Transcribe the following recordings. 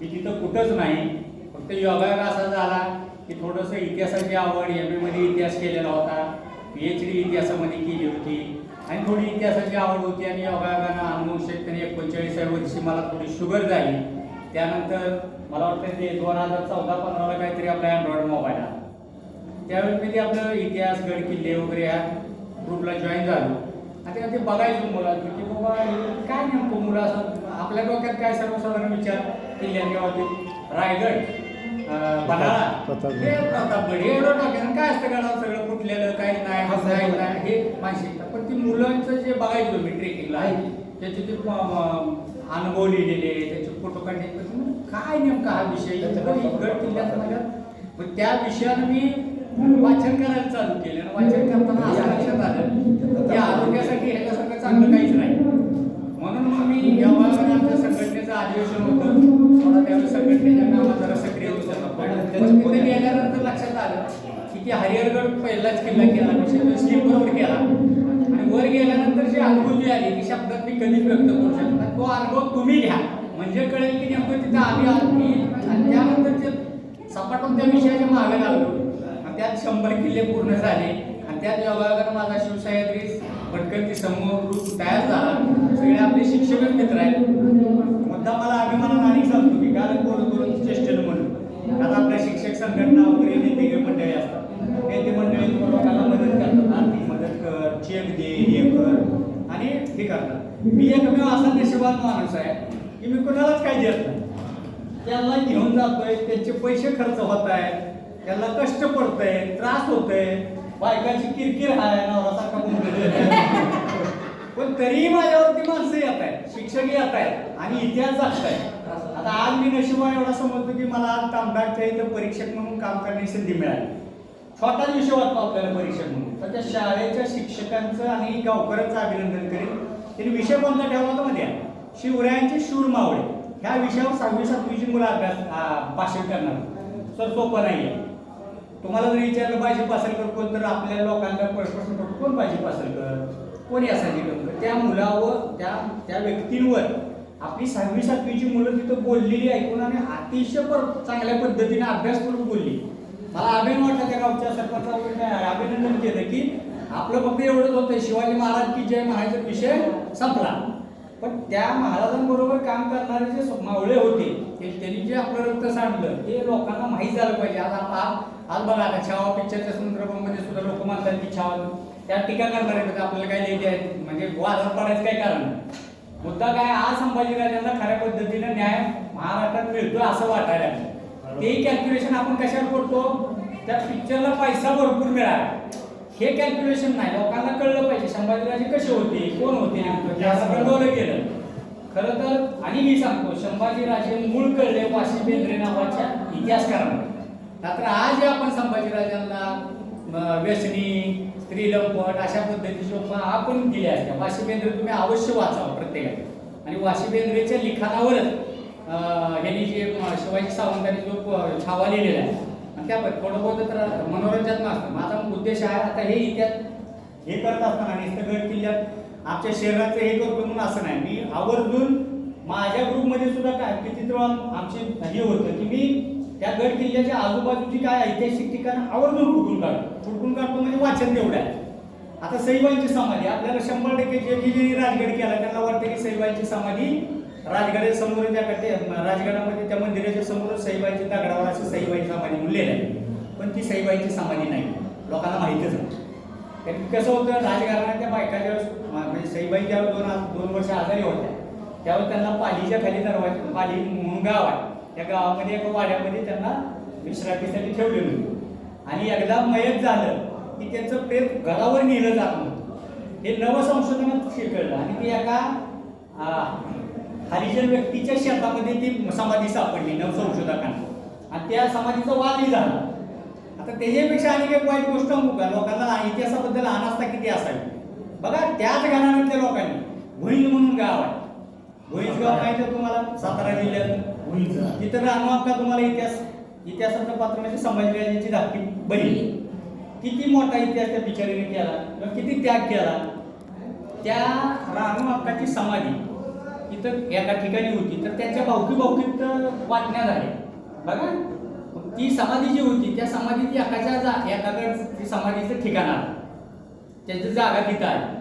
की तिथं कुठंच नाही. फक्त योगायोग असा झाला की थोडंसं इतिहासाची आवड एम एमध्ये इतिहास केलेला होता. पी एच डी इतिहासामध्ये केली होती. आणि थोडी इतिहासाची आवड होती आणि योगायोगानं अनुवंशिकतेने एकोणचाळीसाव्या वर्षी मला थोडी शुगर झाली. त्यानंतर मला वाटतं ते दोन हजार चौदा पंधराला काहीतरी आपला अँड्रॉइड मोबाईल आला. त्यावेळी मी ते आपलं इतिहास गड किल्ले वगैरे ह्या ग्रुपला जॉईन झालो. आणि ते बघायचो मुलांचं की बाबा काय नेमकं मुलं असं आपल्या डोक्यात काय सर्वसाधारण विचार किल्ल्यांच्या बाबतीत रायगड प्रतापगड. एवढं डोक्यात काय असतं गडावर सगळं फुटलेलं काही नाही हसायला नाही हे मानसिकता पण ती मुलांचं जे बघायचो मी ट्रेकिंगला त्याचे ते अनुभव लिहिलेले त्याचे फोटो काढले काय नेमका हा विषय? गड. किल्ल्यात माझ्या मग त्या विषयानं मी वाचन करायला चालू केलं आणि वाचन करताना असं लक्षात आलं की आरोग्यासाठी ह्याच्यासारखं चांगलं काहीच नाही. म्हणून मग मी आमच्या संघटनेचं अधिवेशन होतं. त्यावेळेस संघटनेच्या कामात जरा सक्रिय होतं पण तिथे गेल्यानंतर लक्षात आलं की ती हरिहरगड पहिलाच किल्ला केला. मी स्लीप केला. आणि वर गेल्यानंतर जी अनुभूती आली ती शब्दात मी कधीच व्यक्त करू शकत तो अनुभव तुम्ही घ्या. म्हणजे कळेल की नेमकं तिथं आम्ही त्यानंतर ते सपाटून त्या विषयाच्या मागे लागलो. आणि त्यात शंभर किल्ले पूर्ण झाले. आणि त्यात योगायोगानं माझा शिवसह्याद्री भटकंती समूह ग्रुप तयार झाला. सगळे आपले शिक्षकच मित्र आहेत. मुद्दा मला अभिमानानं आणि सांगतो की कारण कोण करून चेष्टेन म्हणून आता आपल्या शिक्षक संघटना वगैरे नेते मंडळी असतात. नेते मंडळी लोकांना मदत करतात. आर्थिक मदत कर चेक दे हे कर आणि हे करतात. मी एकमेव असा नशिबात माणूस आहे की मी कोणालाच काही देत नाही. त्यांना घेऊन जातोय त्यांचे पैसे खर्च होत आहेत त्यांना कष्ट पडतंय त्रास होतोय बायकाची किरकिर आहे नवरा सारखा पण तरीही माझ्यावरती माणसं येत आहेत शिक्षक येत आहेत आणि इतिहास जागत आहे आता आज मी नशिबा एवढा समजतो की मला आज तांबडाच्या इथं परीक्षक म्हणून काम करण्याची संधी मिळाली. छोटाच विषय वाटतो आपल्याला परीक्षक म्हणून. तर त्या शाळेच्या शिक्षकांचं आणि गावकऱ्यांचं अभिनंदन करेन. त्यांनी विषय कोणता ठेवला होता मध्ये शिवरायांचे शूर मावळे. ह्या विषयावर सहावी सातवीची मुलं अभ्यास भाषण करणार. सर सोपं नाही आहे तुम्हाला जर विचारलं पाहिजे पासलकर कोण? तर आपल्या लोकांना प्रश्न पडतो कोण पाहिजे पासलकर? कोण यासाठी गमकर त्या मुलावर त्या त्या व्यक्तींवर आपली सहावी सातवीची मुलं तिथं बोललेली ऐकून आणि अतिशय पर- चांगल्या पद्धतीने अभ्यासपूर्वक बोलली. मला अभिन वाटला त्या गावच्या सरपंचावर काय अभिनंदन केलं की आपलं फक्त एवढंच होतं. शिवाजी महाराज की जय म्हणायचा विषय संपला. पण त्या महाराजांबरोबर काम करणारे जे मावळे होते ते त्यांनी जे आपलं रक्त सांडलं ते लोकांना माहीत झालं पाहिजे. आज आप- आज बघा आता छावा पिक्चरच्या संदर्भामध्ये सुद्धा लोक म्हणतात की छावा त्या टीका करणारे म्हणजे आपल्याला काय आहेत म्हणजे वादात पडायचं काय कारण. मुद्दा काय आज संभाजीराजांना खऱ्या पद्धतीने न्याय महाराष्ट्रात मिळतोय असं वाटायला. तेही कॅल्क्युलेशन आपण कशावर करतो? त्या पिक्चरला पैसा भरपूर मिळाला. हे कॅल्क्युलेशन नाही. लोकांना कळलं पाहिजे संभाजीराजे कसे होते? कोण होते ते गेलं. खरं तर आणि मी सांगतो संभाजीराजे मूळ कळले वाशी बेंद्रे नावाच्या इतिहासकारांना मात्र आज आपण संभाजीराजांना अं, व्यसनी स्त्रीलंपट अशा पद्धतीची उपमा आपण दिले असत्या वाशी बेंद्रे तुम्ही अवश्य वाचावं प्रत्येकाने. आणि वाशी बेंद्रेच्या लिखाणावरच यांनी ह्यांनी जे शिवाजी सावंतांनी जो छावा लिहिलेला आहे. आणि त्या थोडं बहुत तर मनोरंजन असतं माझा उद्देश आहे आता हे इतिहास हे करत असताना आणि गड किल्ल्यात आमच्या शहराचं हे करतो म्हणून असं नाही. मी आवर्जून माझ्या ग्रुपमध्ये सुद्धा काय किती आमचे हे होतं की मी त्या गड किल्ल्याच्या आजूबाजूची काय ऐतिहासिक ठिकाणं आवर्जून फुटून काढतो. फुटून काढतो म्हणजे वाचन तेवढं आहे. आता सईबाईंची समाधी आपल्याला शंभर टक्के जे जे राजगड केला त्यांना वाटतं की सईबाईंची समाधी राजगडाच्या समोर त्या राजगडामध्ये त्या मंदिराच्या समोर सईबाईंची दगडावर असं सईबाई समाधी म्हणलेलं आहे. पण ती सईबाईंची समाधी नाही. लोकांना माहितीच नाही. कसं होतं राजकारणात त्या बायका ज्यावेळेस म्हणजे सईबाई ज्यावेळेस दोन दोन वर्ष आजारी होत्या. त्यावेळेस त्यांना पालीच्या खाली दरवाजा पाली म्हणून गाव आहे. त्या गावामध्ये एका वाड्यामध्ये त्यांना विश्रांतीसाठी ठेवलेलं होतं. आणि एकदा मयत झालं की त्यांचं प्रेत घरावर नेलं जात नव्हतं. हे नवसंशोधनात शिकवलं आणि ते एका हरिजन व्यक्तीच्या शेतामध्ये ती समाधी सापडली नवसंशोधकांना. आणि त्या समाधीचा वादही झाला. आता त्याच्यापेक्षा आणि एक वाईट गोष्ट सांगू का? लोकांना इतिहासाबद्दल अनास्था किती असावी? बघा त्याच घराण्यातल्या लोकांनी भुईज म्हणून गाव आहे. भुईज गाव माहिती तुम्हाला सातारा जिल्ह्यात? तिथं राहणं का तुम्हाला इतिहास इतिहासाचं पात्र म्हणजे संभाजीराजांची धाकटी बहीण. किती मोठा इतिहास त्या बिचारीने केला? किंवा किती त्याग केला? त्या रानू समाधी इथं एका ठिकाणी होती. तर त्याच्या भावकी भावकीत वाटण्या झाल्या बघा. ती समाधी जी होती त्या समाधीत एकाच्या जा एकाकडे ती समाधीचं ठिकाण आलं त्यांची जागा तिथं आली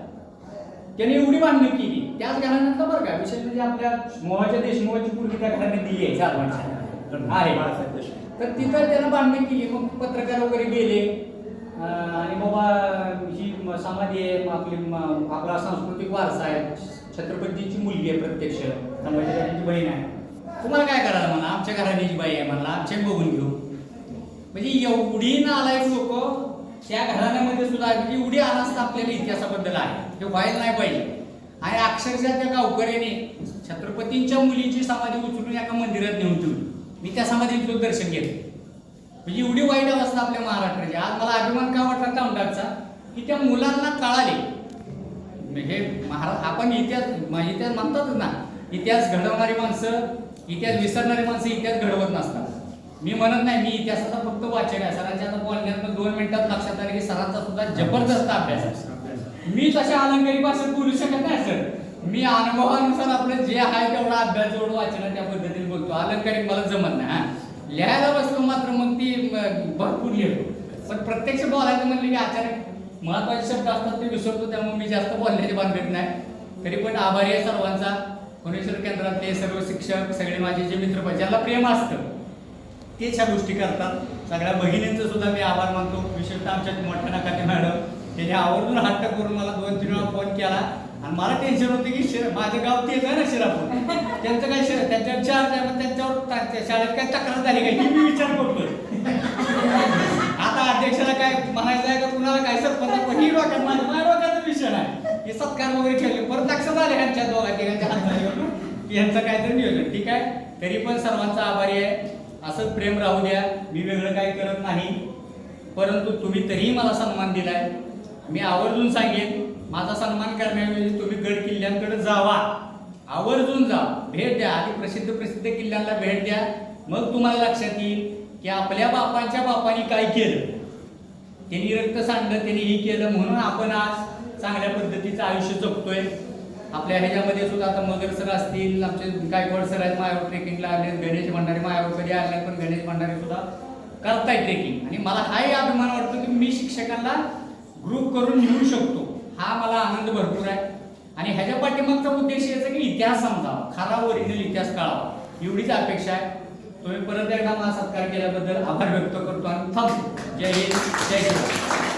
त्याने एवढी बांधणी केली. त्याच घराण्यातलं बरं का विशेष म्हणजे आपल्या मोहाच्या देशमुखाची पूर्वी त्या घराने दिली आहे चार माणसाला आहे. तर तिथं त्यानं बांधणी केली मग पत्रकार वगैरे गेले. आणि बाबा ही समाधी आहे मग आपली आपला सांस्कृतिक वारसा आहे. छत्रपतीची मुलगी आहे प्रत्यक्ष. संभाजीराजांची बहीण आहे. तुम्हाला काय करायला म्हणा? आमच्या घराण्याची बाई आहे म्हणला आमच्या बघून घेऊ. म्हणजे एवढी नालायक लोक त्या घराण्यामध्ये सुद्धा म्हणजे एवढी अनास्था आपल्याला इतिहासाबद्दल आहे. ते व्हायला नाही पाहिजे. आणि अक्षरशः त्या गावकऱ्याने छत्रपतींच्या मुलीची समाधी उचलून एका मंदिरात नेऊन ठेवली. मी त्या समाधीचं दर्शन घेतलं. म्हणजे एवढी वाईट अवस्था आपल्या महाराष्ट्राची. आज मला अभिमान का वाटला तांडाचा? की त्या मुलांना कळाले. हे महाराज आपण इतिहास इतिहास म्हणतातच ना. इतिहास घडवणारी माणसं इतिहास विसरणारी माणसं इतिहास घडवत नसतात. मी म्हणत नाही मी इतिहासाचा फक्त वाचक आहे. सरांच्या आता बोलण्यात दोन मिनिटात लक्षात आले की सरांचा सुद्धा जबरदस्त अभ्यास आहे. मी तशा अलंकारी भाषेत बोलू शकत नाही सर. मी अनुभवानुसार आपलं जे आहे तेवढा अभ्यास जेवढं वाचन त्या पद्धतीने बोलतो. अलंकारी मला जमत नाही लिहायला बसलो मात्र मग ती भरपूर लिहितो. पण प्रत्यक्ष बोलायचं म्हणलं की अचानक महत्त्वाचे शब्द असतात ते विसरतो त्यामुळे मी जास्त बोलण्याची बांधत नाही. तरी पण आभारी आहे सर्वांचा. भुवनेश्वर केंद्रातले सर्व शिक्षक सगळे माझे जे मित्र ज्याला प्रेम असतं तेच ह्या गोष्टी करतात. सगळ्या बहिणींचं सुद्धा मी आभार मानतो. विशेषतः आमच्या मोठ्या नकाते मॅडम. त्याने आवर्जून हट्ट करून मला दोन तीन वेळा फोन केला. आणि मला टेन्शन होते की शिर माझं गाव तेच आहे ना शिरापूर. त्यांचं काय शिर त्यांच्यावर चार्ज आहे मग त्यांच्यावर शाळेत काय तक्रार झाली काय ही मी विचार करतो आता अध्यक्षाला काय म्हणायचं आहे का? कुणाला काय सरपंच पण ही डोक्यात माझ्या माझ्या डोक्याचा विषय नाही. हे सत्कार वगैरे ठेवले. परत लक्षात आले ह्यांच्या दोघा तिघांच्या हातावर यांचं काय काहीतरी नियोजन. ठीक आहे? तरी पण सर्वांचा आभारी आहे. असंच प्रेम राहू द्या मी वेगळं काही करत नाही. परंतु तुम्ही तरीही मला सन्मान दिलाय. मी आवर्जून सांगेन माझा सन्मान करण्याऐवजी तुम्ही गड किल्ल्यांकडे जावा. आवर्जून जा भेट द्या. आधी प्रसिद्ध प्रसिद्ध किल्ल्यांना भेट द्या. मग तुम्हाला लक्षात येईल की आपल्या बापांच्या बापांनी काय केलं. त्यांनी रक्त सांडलं त्यांनी हे केलं म्हणून आपण आज चांगल्या पद्धतीचं आयुष्य जगतोय. आपल्या ह्याच्यामध्ये सुद्धा आता मगर सर असतील आमचे गायकवाड सर आहेत मायावर ट्रेकिंगला आले गणेश भंडारी मायावर कधी आले पण गणेश भंडारी सुद्धा करताय ट्रेकिंग आणि मला हाही अभिमान वाटतो की मी शिक्षकांना ग्रुप करून नेऊ शकतो. हा मला आनंद भरपूर आहे. आणि ह्याच्या पाठीमागचा उद्देश याचा की इतिहास समजावा. खरा ओरिजिनल इतिहास कळावा. एवढीच अपेक्षा आहे. तुम्ही परत एकदा मला सत्कार केल्याबद्दल आभार व्यक्त करतो आणि थांबतो. जय हिंद जय हिंद